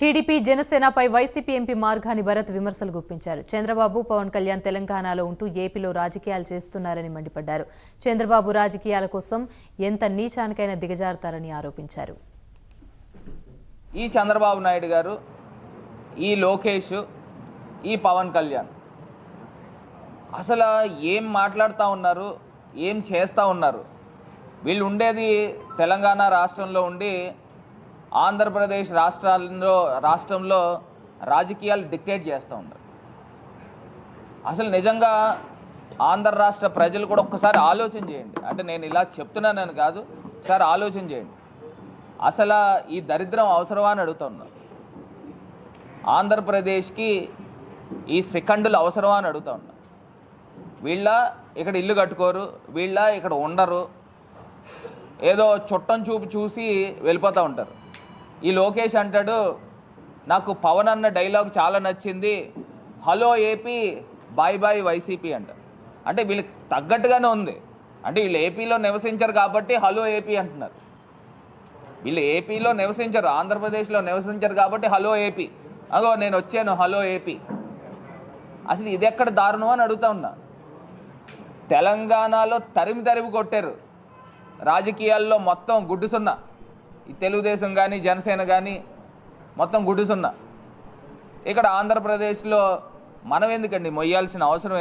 TDP జనసేనపై YCP MP Margani Bharat విమర్శలు గుప్పించారు. చంద్రబాబు పవన్ కళ్యాణ్ తెలంగాణలో ఉంటూ ఏపీలో రాజకీయాలు చేస్తున్నారని మండిపడ్డారు. చంద్రబాబు రాజకీయాల కోసం ఎంత నీచానికైనా దిగజారుతారని ఆరోపించారు. ఈ చంద్రబాబు నాయుడు గారు ఈ లోకేష్ ఈ పవన్ కళ్యాణ్ అసలు ఏం మాట్లాడుతూ ఉన్నారు ఏం చేస్తూ ఉన్నారు? వీళ్ళు ఉండేది తెలంగాణ రాష్ట్రంలో ఉండి ఆంధ్రప్రదేశ్ రాష్ట్రాల్లో రాష్ట్రంలో రాజకీయాలు డిక్టేట్ చేస్తూ ఉన్నారు. అసలు నిజంగా ఆంధ్ర రాష్ట్ర ప్రజలు కూడా ఒక్కసారి ఆలోచన చేయండి. అంటే నేను ఇలా చెప్తున్నానని కాదు ఒకసారి ఆలోచన చేయండి. అసలు ఈ దరిద్రం అవసరమా అని అడుగుతున్నా. ఆంధ్రప్రదేశ్కి ఈ సెకండులు అవసరమా అని అడుగుతా ఉన్నా వీళ్ళ ఇక్కడ ఇల్లు కట్టుకోరు వీళ్ళ ఇక్కడ ఉండరు. ఏదో చుట్టం చూపు చూసి వెళ్ళిపోతూ ఉంటారు. ఈ లోకేష్ అంటాడు నాకు పవన్ అన్న డైలాగ్ చాలా నచ్చింది. Hello AP bye bye YCP అంట. అంటే వీళ్ళకి తగ్గట్టుగానే ఉంది. అంటే వీళ్ళు ఏపీలో నివసించరు కాబట్టి హలో ఏపీ అంటున్నారు. వీళ్ళు ఏపీలో నివసించరు ఆంధ్రప్రదేశ్లో నివసించరు కాబట్టి హలో ఏపీ. అగో నేను వచ్చాను హలో ఏపీ. అసలు ఇది ఎక్కడ దారుణం అని అడుగుతా ఉన్నా. తెలంగాణలో తరిమి తరిమి కొట్టారు. రాజకీయాల్లో మొత్తం గుడ్డు సున్నా. ఈ తెలుగుదేశం కానీ జనసేన కానీ మొత్తం గుడ్డు సున్నా ఇక్కడ ఆంధ్రప్రదేశ్లో మనం ఎందుకండి మొయ్యాల్సిన అవసరం